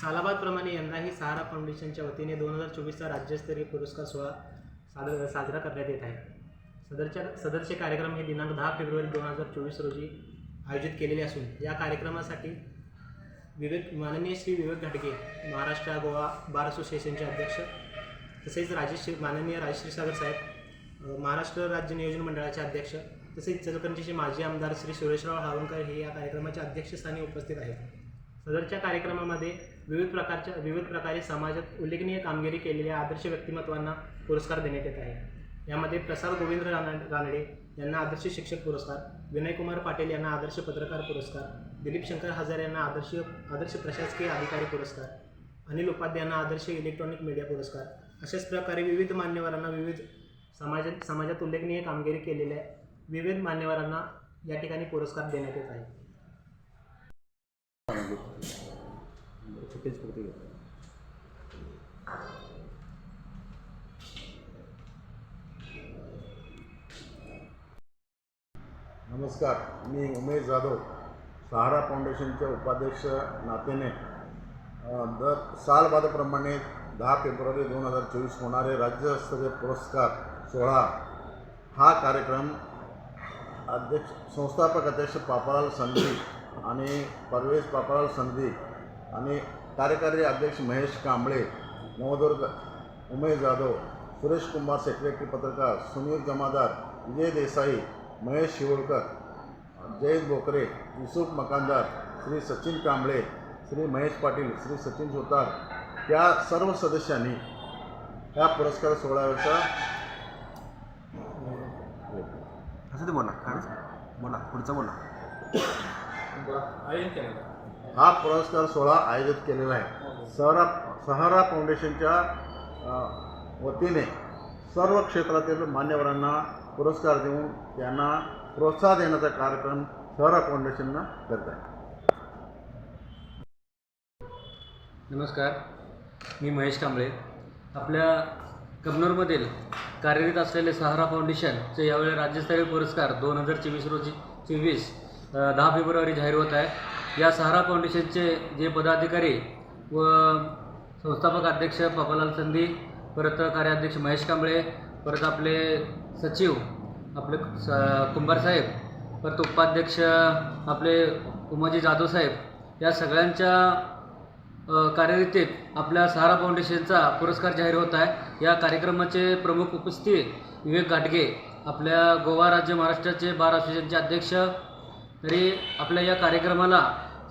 सालाबादप्रमाणे यंदाही सहारा फाउंडेशनच्या वतीने दोन हजार चोवीसचा राज्यस्तरीय पुरस्कार सोहळा सादर साजरा करण्यात येत आहे. सदरच्या सदरचे कार्यक्रम हे दिनांक दहा फेब्रुवारी दोन हजार चोवीस रोजी आयोजित केलेले असून या कार्यक्रमासाठी विवेक माननीय श्री विवेक घाटगे महाराष्ट्र गोवा बार असोसिएशनचे अध्यक्ष तसेच राजेश्री माननीय राजश्री सागर साहेब महाराष्ट्र राज्य नियोजन मंडळाचे अध्यक्ष तसेच इचलकरंजीचे माजी आमदार श्री सुरेशराव हावणकर हे या कार्यक्रमाच्या अध्यक्षस्थानी उपस्थित आहेत. सदरच्या कार्यक्रमामध्ये विविध प्रकारच्या विविध प्रकारे समाजात उल्लेखनीय कामगिरी केलेल्या आदर्श व्यक्तिमत्वांना पुरस्कार देण्यात येत आहे. यामध्ये प्रसाद गोविंद राना रानडे यांना आदर्श शिक्षक पुरस्कार विनयकुमार पाटील यांना आदर्श पत्रकार पुरस्कार दिलीप शंकर हजार यांना आदर्श आदर्श प्रशासकीय अधिकारी पुरस्कार अनिल उपाध्याय यांना आदर्श इलेक्ट्रॉनिक मीडिया पुरस्कार अशाच प्रकारे विविध मान्यवरांना विविध समाजात समाजात उल्लेखनीय कामगिरी केलेल्या विविध मान्यवरांना या ठिकाणी पुरस्कार देण्यात येत आहे. नमस्कार मी उमेश जाधव सहारा फाउंडेशनचे उपाध्यक्ष नात्याने दर सालबादप्रमाणे दहा फेब्रुवारी दोन हजार चोवीस होणारे राज्यस्तरीय पुरस्कार सोहळा हा कार्यक्रम अध्यक्ष संस्थापक अध्यक्ष पापालाल संधी आणि परवेश पापालाल संधी आणि कार्यकारी अध्यक्ष महेश कांबळे नवदुर्ग उमेश जाधव सुरेश कुमार सेक्रेटरी पत्रकार सुनील जमादार विजय देसाई महेश शिवळकर जयंत बोकरे युसुफ मकानदार श्री सचिन कांबळे श्री महेश पाटील श्री सचिन सुतार या सर्व सदस्यांनी या पुरस्कार सोहळ्याचा असं ते बोला काय? बोला पुढचं बोला. हा पुरस्कार सोहळा आयोजित केलेला आहे. सहारा सहारा फाउंडेशनच्या वतीने सर्व क्षेत्रातील मान्यवरांना पुरस्कार देऊन त्यांना प्रोत्साहन देण्याचा कार्यक्रम सहारा फाउंडेशननं करत आहे. नमस्कार. मी महेश कांबळे. आपल्या कमनूरमधील कार्यरत असलेले सहारा फाउंडेशनचे यावेळी राज्यस्तरीय पुरस्कार दोन हजार चोवीस रोजी चोवीस दहा फेब्रुवारी जाहीर होत आहे. या सहारा फाउंडेशनचे जे पदाधिकारी व संस्थापक अध्यक्ष पापालाल संधी परत कार्याध्यक्ष महेश कांबळे परत आपले सचिव आपले स कुंभार साहेब परत उपाध्यक्ष आपले उमाजी जाधव साहेब या सगळ्यांच्या कार्यरितीत आपल्या सहारा फाउंडेशनचा पुरस्कार जाहीर होत आहे. या कार्यक्रमाचे प्रमुख उपस्थित विवेक घाटगे आपल्या गोवा राज्य महाराष्ट्राचे बार असोसिएशनचे अध्यक्ष तरी आपल्या या कार्यक्रमाला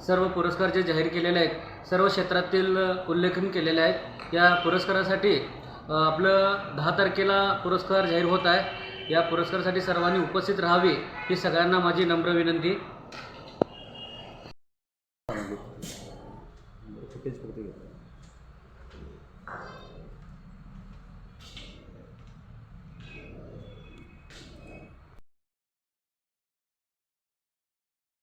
सर्व पुरस्कार जे जाहीर केलेले आहेत. सर्व क्षेत्रातील उल्लेखन केलेले आहेत. या पुरस्कारासाठी आपलं दहा तारखेला पुरस्कार जाहीर होत आहे. या पुरस्कारासाठी सर्वांनी उपस्थित राहावी ही सगळ्यांना माझी नम्र विनंती.